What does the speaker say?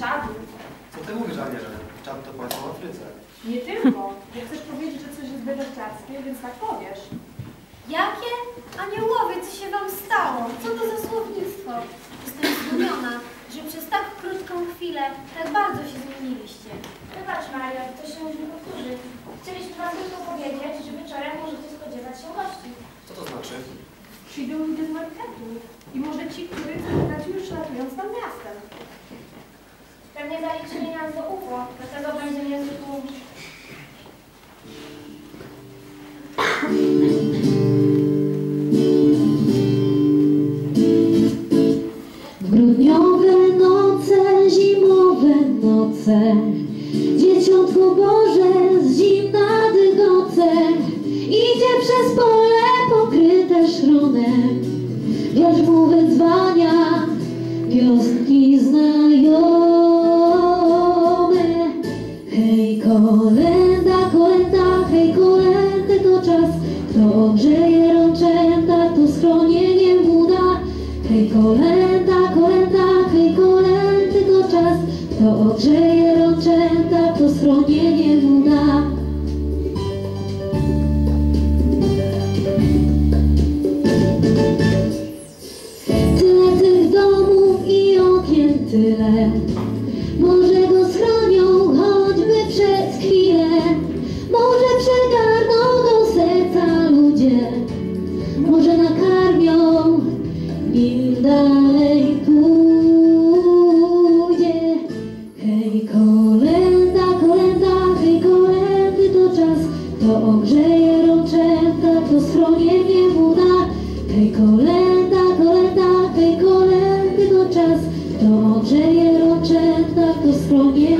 czadu. Co ty mówisz, Aniele? Czad to państwo w Afryce. Nie tylko, bo chcesz powiedzieć, że coś jest bedeściarskie, więc tak powiesz. Jakie? Aniołowie, co się wam stało? Co to za słownictwo? Jestem zdumiona, że przez tak krótką chwilę tak bardzo się zmieniliście. Wybacz Mario, to się już nie powtórzy. Chcieliśmy wam tylko powiedzieć, że wieczorem możecie spodziewać się gości. Co to znaczy? Przyjdą ludzie z marketu i może ci, których spotkać już latując nad miastem. Pewnie zaliczyli nas do UFO, dlatego będzie niezwykły Grudniowe noce, zimowe noce Dzieciątko Boże z zimna dygoce Idzie przez pole pokryte szronem. Wiatr mu Kto ogrzeje rączęta, to schronienie mu da Hej kolenda, kolenda, hej kolendy to czas. Kto ogrzeje rączęta, to schronienie mu da Tyle tych domów i okien tyle dalej pójdzie Hej kolenda, kolenda, hej kolendy to czas. To ogrzeje rączęta, to schronienie mu da. Hej kolenda, kolenda, hej kolendy to czas. To ogrzeje rączęta, to schronienie